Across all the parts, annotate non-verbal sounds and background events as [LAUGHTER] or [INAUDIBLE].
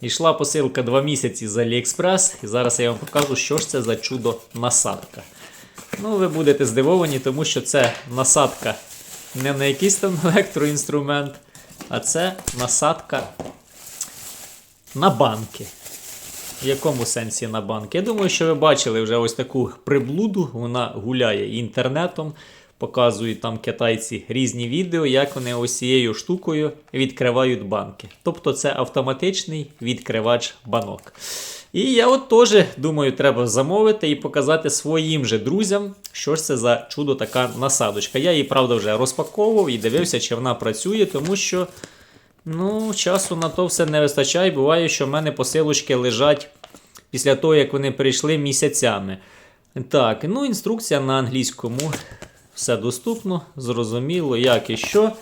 Ішла посилка 2 місяці з AliExpress, і зараз я вам покажу, що ж це за чудо насадка. Ну, ви будете здивовані, тому що це насадка не на якийсь там [LAUGHS] електроінструмент, а це насадка на банки. В якому сенсі на банки? Я думаю, що ви бачили вже ось таку приблуду. Вона гуляє інтернетом. Показують там китайці різні відео, як вони ось штукою відкривають банки. Тобто це автоматичний відкривач банок. І я от теж думаю, треба замовити і показати своїм же друзям, що ж це за чудо така насадочка. Я її, правда, вже розпаковував і дивився, чи вона працює, тому що ну, часу на то все не вистачає. Буває, що в мене посилочки лежать після того, як вони прийшли місяцями. Так, ну інструкція на англійському. Все доступно, зрозуміло, як і що.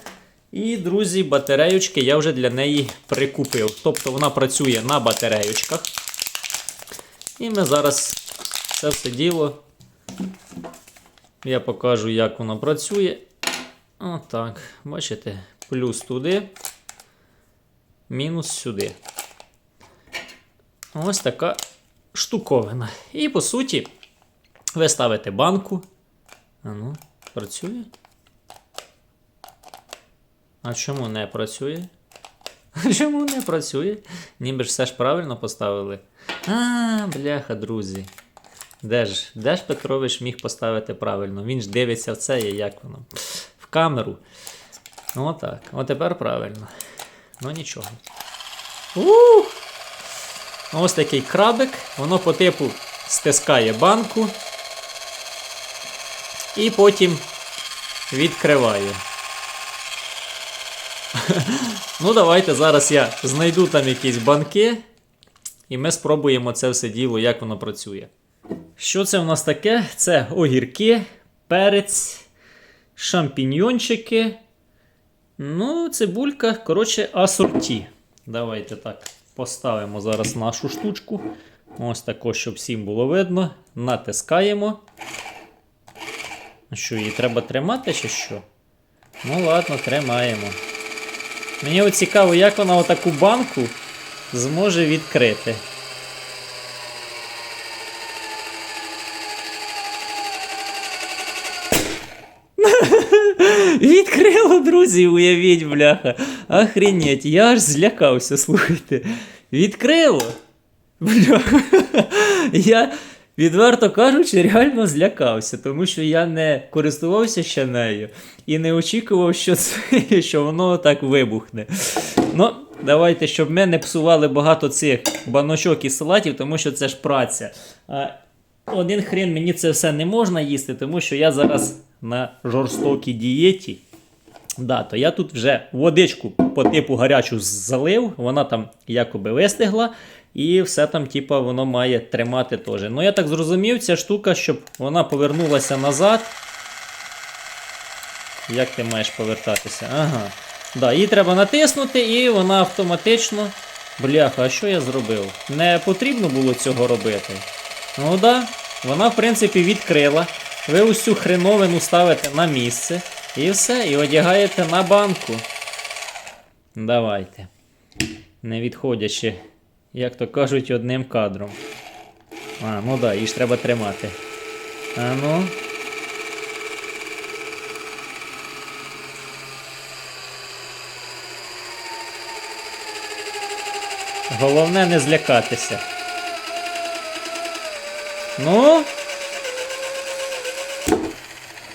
І, друзі, батареючки я вже для неї прикупив. Тобто вона працює на батареючках. І ми зараз це все діло. Я покажу, як воно працює. Отак. Бачите, плюс туди, мінус сюди. Ось така штуковина. І по суті, ви ставите банку. А ну, працює? А чому не працює? А [LAUGHS] чому не працює? Ніби ж все ж правильно поставили. А, бляха, друзі. Де ж, де ж Петрович міг поставити правильно? Він ж дивиться в це, як воно. В камеру. Отак. От тепер правильно. Ну нічого. Ух! Ось такий крабик. Воно по типу стискає банку. І потім відкриває. [LAUGHS] ну, давайте зараз я знайду там якісь банки. І ми спробуємо це все діло, як воно працює. Що це в нас таке? Це огірки, перець, шампіньйончики. Ну, цибулька, коротше, асорті. Давайте так поставимо зараз нашу штучку. Ось тако, щоб всім було видно. Натискаємо. Що, її треба тримати чи що? Ну, ладно, тримаємо. Мені от цікаво, як вона отаку банку зможе відкрити. [LAUGHS] Відкрило, друзі, уявіть, бляха. Охренеть, я аж злякався, слухайте. Відкрило. Бляха. [LAUGHS] Я, відверто кажучи, реально злякався, тому що я не користувався ще нею і не очікував, що, це, [LAUGHS] що воно так вибухне. Ну, давайте, щоб ми не псували багато цих баночок і салатів, тому що це ж праця. А один хрен мені це все не можна їсти, тому що я зараз на жорстокій дієті. Да, то я тут вже водичку по типу гарячу залив, вона там якоби вистигла, і все там, типу, воно має тримати теж. Ну, я так зрозумів, ця штука, щоб вона повернулася назад. Як ти маєш повертатися? Ага. Да, її треба натиснути, і вона автоматично. Бляха, а що я зробив? Не потрібно було цього робити. Ну да, вона, в принципі, відкрила. Ви усю хреновину ставите на місце. І все, і одягаєте на банку. Давайте. Не відходячи, як то кажуть, одним кадром. А, ну да, її ж треба тримати. А ну. Головне не злякатися. Ну.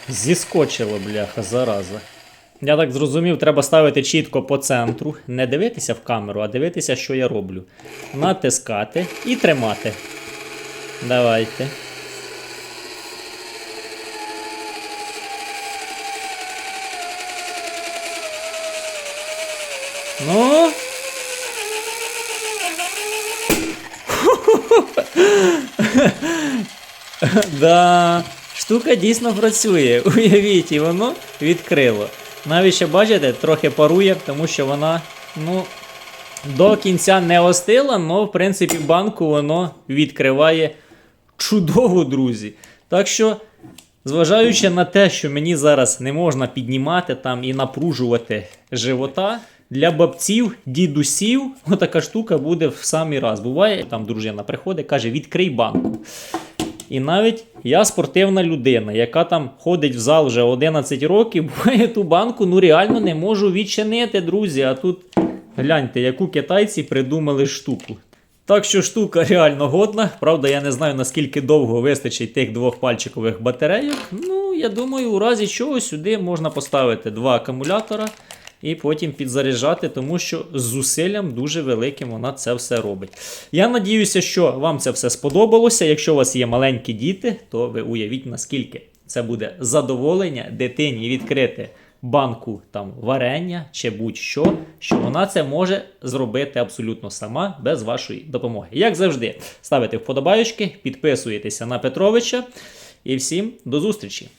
Зіскочило, бляха, зараза. Я так зрозумів, треба ставити чітко по центру, не дивитися в камеру, а дивитися, що я роблю. Натискати і тримати. Давайте. Ну. [LAUGHS] да. Штука дійсно працює. Уявіть, і воно відкрило. Навіть ще бачите, трохи парує, тому що вона, ну, до кінця не остила, але, в принципі, банку воно відкриває чудово, друзі. Так що, зважаючи на те, що мені зараз не можна піднімати там і напружувати живота, для бабців, дідусів, отака штука буде в самий раз. Буває, там дружина приходить, каже: відкрий банку. І навіть я спортивна людина, яка там ходить в зал вже 11 років, [LAUGHS] буває ту банку ну реально не можу відчинити, друзі. А тут гляньте, яку китайці придумали штуку. Так що штука реально годна. Правда, я не знаю наскільки довго вистачить тих двох пальчикових батарейок. Ну, я думаю, у разі чого сюди можна поставити два акумулятора і потім підзаряджати, тому що з зусиллям дуже великим вона це все робить. Я надіюся, що вам це все сподобалося. Якщо у вас є маленькі діти, то ви уявіть, наскільки це буде задоволення дитині відкрити банку там варення чи будь-що, що вона це може зробити абсолютно сама без вашої допомоги. Як завжди, ставите вподобайочки, підписуєтеся на Петровича і всім до зустрічі!